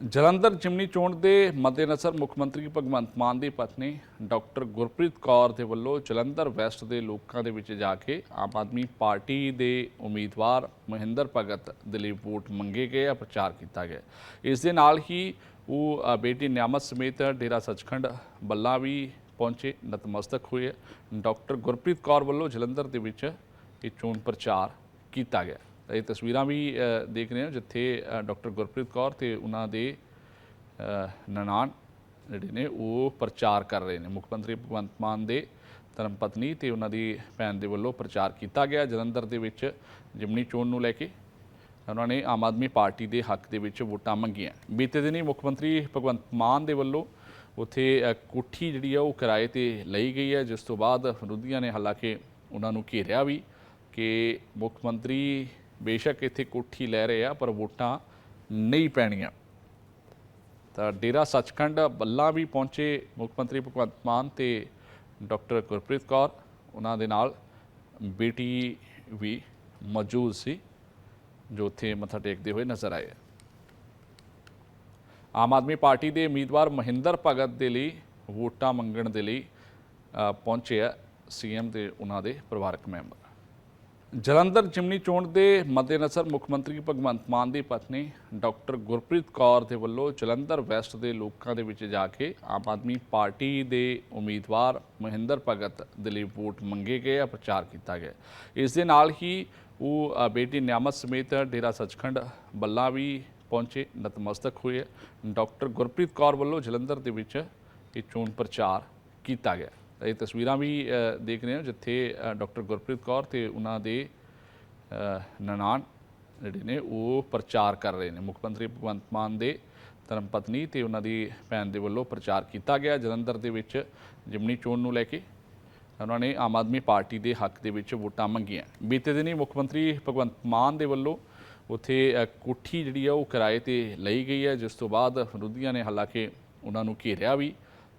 ਜਲੰਧਰ ਜਿਮਨੀ ਚੋਣ ਦੇ ਮੱਦੇਨਜ਼ਰ ਮੁੱਖ ਮੰਤਰੀ ਭਗਵੰਤ ਮਾਨ ਦੀ ਪਤਨੀ ਡਾਕਟਰ ਗੁਰਪ੍ਰੀਤ ਕੌਰ ਦੇ ਵੱਲੋਂ ਜਲੰਧਰ ਵੈਸਟ ਦੇ ਲੋਕਾਂ ਦੇ ਵਿੱਚ ਜਾ ਕੇ ਆਮ ਆਦਮੀ ਪਾਰਟੀ ਦੇ ਉਮੀਦਵਾਰ ਮਹਿੰਦਰ ਭਗਤ ਦੇ ਲਈ ਵੋਟ ਮੰਗੇ ਗਏ ਆ, ਪ੍ਰਚਾਰ ਕੀਤਾ ਗਿਆ। ਇਸ ਦੇ ਨਾਲ ਹੀ ਉਹ ਬੇਟੀ ਨਿਆਮਤ ਸਮੇਤ ਡੇਰਾ ਸੱਚਖੰਡ ਬੱਲਾ ਵੀ ਪਹੁੰਚੇ, ਨਤਮਸਤਕ ਹੋਏ ਡਾਕਟਰ ਗੁਰਪ੍ਰੀਤ ਕੌਰ ਵੱਲੋਂ ਜਲੰਧਰ ਦੇ ਵਿੱਚ ਇਹ ਚੋਣ ਪ੍ਰਚਾਰ ਕੀਤਾ ਗਿਆ। ਇਹ ਤਸਵੀਰਾਂ ਵੀ ਦੇਖ ਰਹੇ ਹੋ ਜਿੱਥੇ ਡਾਕਟਰ ਗੁਰਪ੍ਰੀਤ ਕੌਰ ਤੇ ਉਹਨਾਂ ਦੇ ਨਨਾਣ ਜਿਹੜੇ ਨੇ ਉਹ ਪ੍ਰਚਾਰ ਕਰ ਰਹੇ ਨੇ। ਮੁੱਖ ਮੰਤਰੀ ਭਗਵੰਤ ਮਾਨ ਦੇ ਧਰਮ ਪਤਨੀ ਤੇ ਉਹਨਾਂ ਦੀ ਭੈਣ ਦੇ ਵੱਲੋਂ ਪ੍ਰਚਾਰ ਕੀਤਾ ਗਿਆ ਜਲੰਧਰ ਦੇ ਵਿੱਚ ਜਿਮਨੀ ਚੋਣ ਨੂੰ ਲੈ ਕੇ। ਉਹਨਾਂ ਨੇ ਆਮ ਆਦਮੀ ਪਾਰਟੀ ਦੇ ਹੱਕ ਦੇ ਵਿੱਚ ਵੋਟਾਂ ਮੰਗੀਆਂ। ਬੀਤੇ ਦਿਨੀ ਮੁੱਖ ਮੰਤਰੀ ਭਗਵੰਤ ਮਾਨ ਦੇ ਵੱਲੋਂ ਉੱਥੇ ਕੋਠੀ ਜਿਹੜੀ ਆ ਉਹ ਕਿਰਾਏ ਤੇ ਲਈ ਗਈ ਹੈ। ਜਿਸ ਤੋਂ ਬਾਅਦ ਵਿਰੋਧੀਆਂ ਨੇ ਹਾਲਾਂਕਿ ਉਹਨਾਂ ਨੂੰ ਘੇਰਿਆ ਵੀ ਕਿ ਮੁੱਖ ਮੰਤਰੀ ਬੇਸ਼ੱਕ ਇੱਥੇ ਕੋਠੀ ਲੈ ਰਹੇ ਆ, ਪਰ ਵੋਟਾਂ ਨਹੀਂ ਪੈਣੀਆਂ। ਤਾਂ ਡੇਰਾ ਸੱਚਖੰਡ ਬੱਲਾ ਵੀ ਪਹੁੰਚੇ ਮੁੱਖ ਮੰਤਰੀ ਭਗਵੰਤ ਮਾਨ ਤੇ ਡਾਕਟਰ ਗੁਰਪ੍ਰੀਤ ਕੌਰ। ਉਹਨਾਂ ਦੇ ਨਾਲ ਬੇਟੀ ਵੀ ਮੌਜੂਦ ਸੀ, ਜੋ ਉੱਥੇ ਮੱਥਾ ਟੇਕਦੇ ਹੋਏ ਨਜ਼ਰ ਆਏ। ਆਮ ਆਦਮੀ ਪਾਰਟੀ ਦੇ ਉਮੀਦਵਾਰ ਮਹਿੰਦਰ ਭਗਤ ਦੇ ਲਈ ਵੋਟਾਂ ਮੰਗਣ ਦੇ ਲਈ ਪਹੁੰਚੇ ਆ ਸੀਐਮ ਤੇ ਉਹਨਾਂ ਦੇ ਪਰਿਵਾਰਕ ਮੈਂਬਰ। ਜਲੰਧਰ ਜਿਮਨੀ ਚੋਣ ਦੇ ਮੱਦੇਨਜ਼ਰ ਮੁੱਖ ਮੰਤਰੀ ਭਗਵੰਤ ਮਾਨ ਦੀ ਪਤਨੀ ਡਾਕਟਰ ਗੁਰਪ੍ਰੀਤ ਕੌਰ ਦੇ ਵੱਲੋਂ ਜਲੰਧਰ ਵੈਸਟ ਦੇ ਲੋਕਾਂ ਦੇ ਵਿੱਚ ਜਾ ਕੇ ਆਮ ਆਦਮੀ ਪਾਰਟੀ ਦੇ ਉਮੀਦਵਾਰ ਮਹਿੰਦਰ ਭਗਤ ਦੇ ਲਈ ਵੋਟ ਮੰਗੇ ਗਏ ਆ, ਪ੍ਰਚਾਰ ਕੀਤਾ ਗਿਆ। ਇਸ ਦੇ ਨਾਲ ਹੀ ਉਹ ਬੇਟੀ ਨਿਆਮਤ ਸਮੇਤ ਡੇਰਾ ਸੱਚਖੰਡ ਬੱਲਾ ਵੀ ਪਹੁੰਚੇ, ਨਤਮਸਤਕ ਹੋਏ। ਡਾਕਟਰ ਗੁਰਪ੍ਰੀਤ ਕੌਰ ਵੱਲੋਂ ਜਲੰਧਰ ਦੇ ਵਿੱਚ ਇਹ ਚੋਣ ਪ੍ਰਚਾਰ ਕੀਤਾ ਗਿਆ। ਇਹ ਤਸਵੀਰਾਂ ਵੀ ਦੇਖ ਰਹੇ ਹੋ ਜਿੱਥੇ ਡਾਕਟਰ ਗੁਰਪ੍ਰੀਤ ਕੌਰ ਤੇ ਉਹਨਾਂ ਦੇ ਅ, ਨਨਾਣ ਜਿਹੜੇ ਨੇ ਉਹ ਪ੍ਰਚਾਰ ਕਰ ਰਹੇ ਨੇ। ਮੁੱਖ ਮੰਤਰੀ ਭਗਵੰਤ ਮਾਨ ਦੇ ਧਰਮ ਪਤਨੀ ਤੇ ਉਹਨਾਂ ਦੀ ਭੈਣ ਦੇ ਵੱਲੋਂ ਪ੍ਰਚਾਰ ਕੀਤਾ ਗਿਆ। ਜਲੰਧਰ ਦੇ ਵਿੱਚ ਜਿਮਨੀ ਚੋਣ ਨੂੰ ਲੈ ਕੇ ਉਹਨਾਂ ਨੇ ਆਮ ਆਦਮੀ ਪਾਰਟੀ ਦੇ ਹੱਕ ਦੇ ਵਿੱਚ ਵੋਟਾਂ ਮੰਗੀਆਂ। ਬੀਤੇ ਦਿਨੀ ਮੁੱਖ ਮੰਤਰੀ ਭਗਵੰਤ ਮਾਨ ਦੇ ਵੱਲੋਂ ਉੱਥੇ ਕੋਠੀ ਜਿਹੜੀ ਆ ਉਹ ਕਿਰਾਏ ਤੇ ਲਈ ਗਈ ਹੈ। ਜਿਸ ਤੋਂ ਬਾਅਦ ਵਿਰੋਧੀਆਂ ਨੇ ਹਾਲਾਂਕਿ ਉਹਨਾਂ ਨੂੰ ਘੇਰਿਆ ਵੀ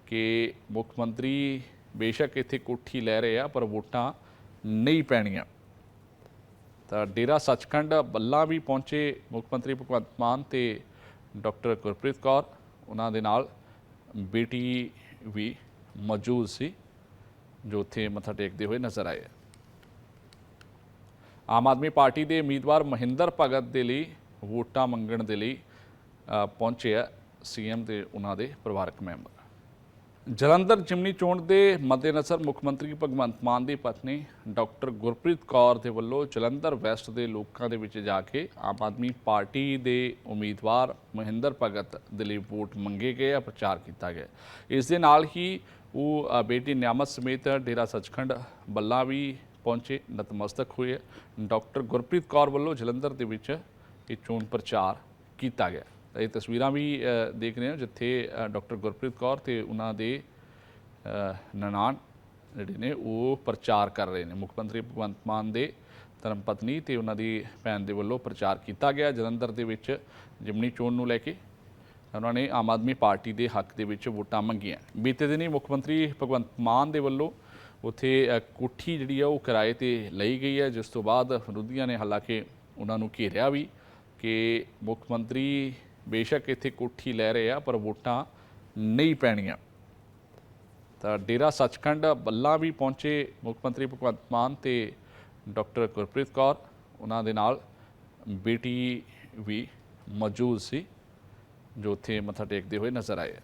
ਕਿ ਮੁੱਖ ਮੰਤਰੀ ਬੇਸ਼ੱਕ ਇੱਥੇ ਕੋਠੀ ਲੈ ਰਹੇ ਆ ਪਰ ਵੋਟਾਂ ਨਹੀਂ ਪੈਣੀਆਂ। ਤਾਂ ਡੇਰਾ ਸੱਚਖੰਡ ਬੱਲਾ ਵੀ ਪਹੁੰਚੇ ਮੁੱਖ ਮੰਤਰੀ ਭਗਵੰਤ ਮਾਨ ਤੇ ਡਾਕਟਰ ਗੁਰਪ੍ਰੀਤ ਕੌਰ। ਉਹਨਾਂ ਦੇ ਨਾਲ ਬੇਟੀ ਵੀ ਮੌਜੂਦ ਸੀ ਜੋ ਉੱਥੇ ਮੱਥਾ ਟੇਕਦੇ ਹੋਏ ਨਜ਼ਰ ਆਏ। ਆਮ ਆਦਮੀ ਪਾਰਟੀ ਦੇ ਉਮੀਦਵਾਰ ਮਹਿੰਦਰ ਭਗਤ ਦੇ ਲਈ ਵੋਟਾਂ ਮੰਗਣ ਦੇ ਲਈ ਅ, ਪਹੁੰਚੇ ਆ ਸੀਐਮ ਤੇ ਉਹਨਾਂ ਦੇ ਪਰਿਵਾਰਕ ਮੈਂਬਰ। ਜਲੰਧਰ ਜਿਮਨੀ ਚੋਣ ਦੇ ਮੱਦੇਨਜ਼ਰ ਮੁੱਖ ਮੰਤਰੀ ਭਗਵੰਤ ਮਾਨ ਦੀ ਪਤਨੀ ਡਾਕਟਰ ਗੁਰਪ੍ਰੀਤ ਕੌਰ ਦੇ ਵੱਲੋਂ ਜਲੰਧਰ ਵੈਸਟ ਦੇ ਲੋਕਾਂ ਦੇ ਵਿੱਚ ਜਾ ਕੇ ਆਮ ਆਦਮੀ ਪਾਰਟੀ ਦੇ ਉਮੀਦਵਾਰ ਮਹਿੰਦਰ ਭਗਤ ਦੇ ਲਈ ਵੋਟ ਮੰਗੇ ਗਏ ਆ, ਪ੍ਰਚਾਰ ਕੀਤਾ ਗਿਆ। ਇਸ ਦੇ ਨਾਲ ਹੀ ਉਹ ਬੇਟੀ ਨਿਆਮਤ ਸਮੇਤ ਡੇਰਾ ਸੱਚਖੰਡ ਬੱਲਾ ਵੀ ਪਹੁੰਚੇ, ਨਤਮਸਤਕ ਹੋਏ। ਡਾਕਟਰ ਗੁਰਪ੍ਰੀਤ ਕੌਰ ਵੱਲੋਂ ਜਲੰਧਰ ਦੇ ਵਿੱਚ ਇਹ ਚੋਣ ਪ੍ਰਚਾਰ ਕੀਤਾ ਗਿਆ। ਇਹ ਤਸਵੀਰਾਂ ਵੀ ਦੇਖ ਰਹੇ ਹੋ ਜਿੱਥੇ ਡਾਕਟਰ ਗੁਰਪ੍ਰੀਤ ਕੌਰ ਤੇ ਉਹਨਾਂ ਦੇ ਨਨਾਣ ਜਿਹੜੇ ਨੇ ਉਹ ਪ੍ਰਚਾਰ ਕਰ ਰਹੇ ਨੇ। ਮੁੱਖ ਮੰਤਰੀ ਭਗਵੰਤ ਮਾਨ ਦੇ ਧਰਮ ਪਤਨੀ ਤੇ ਉਹਨਾਂ ਦੀ ਭੈਣ ਦੇ ਵੱਲੋਂ ਪ੍ਰਚਾਰ ਕੀਤਾ ਗਿਆ। ਜਲੰਧਰ ਦੇ ਵਿੱਚ ਜਿਮਨੀ ਚੋਣ ਨੂੰ ਲੈ ਕੇ ਉਹਨਾਂ ਨੇ ਆਮ ਆਦਮੀ ਪਾਰਟੀ ਦੇ ਹੱਕ ਦੇ ਵਿੱਚ ਵੋਟਾਂ ਮੰਗੀਆਂ। ਬੀਤੇ ਦਿਨੀ ਮੁੱਖ ਮੰਤਰੀ ਭਗਵੰਤ ਮਾਨ ਦੇ ਵੱਲੋਂ ਉੱਥੇ ਕੋਠੀ ਜਿਹੜੀ ਆ ਉਹ ਕਿਰਾਏ ਤੇ ਲਈ ਗਈ ਹੈ। ਜਿਸ ਤੋਂ ਬਾਅਦ ਵਿਰੋਧੀਆਂ ਨੇ ਹਾਲਾਂਕਿ ਉਹਨਾਂ ਨੂੰ ਘੇਰਿਆ ਵੀ ਕਿ ਮੁੱਖ ਮੰਤਰੀ ਬੇਸ਼ੱਕ ਇੱਥੇ ਕੋਠੀ ਲੈ ਰਹੇ ਆ, ਪਰ ਵੋਟਾਂ ਨਹੀਂ ਪੈਣੀਆਂ। ਤਾਂ ਡੇਰਾ ਸੱਚਖੰਡ ਬੱਲਾ ਵੀ ਪਹੁੰਚੇ ਮੁੱਖ ਮੰਤਰੀ ਭਗਵੰਤ ਮਾਨ ਤੇ ਡਾਕਟਰ ਗੁਰਪ੍ਰੀਤ ਕੌਰ। ਉਹਨਾਂ ਦੇ ਨਾਲ ਬੇਟੀ ਵੀ ਮੌਜੂਦ ਸੀ, ਜੋ ਉੱਥੇ ਮੱਥਾ ਟੇਕਦੇ ਹੋਏ ਨਜ਼ਰ ਆਏ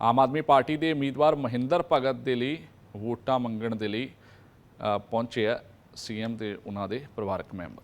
ਆਮ ਆਦਮੀ ਪਾਰਟੀ ਦੇ ਉਮੀਦਵਾਰ ਮਹਿੰਦਰ ਭਗਤ ਦੇ ਲਈ ਵੋਟਾਂ ਮੰਗਣ ਦੇ ਲਈ ਪਹੁੰਚੇ ਆ ਸੀਐਮ ਤੇ ਉਹਨਾਂ ਦੇ ਪਰਿਵਾਰਕ ਮੈਂਬਰ।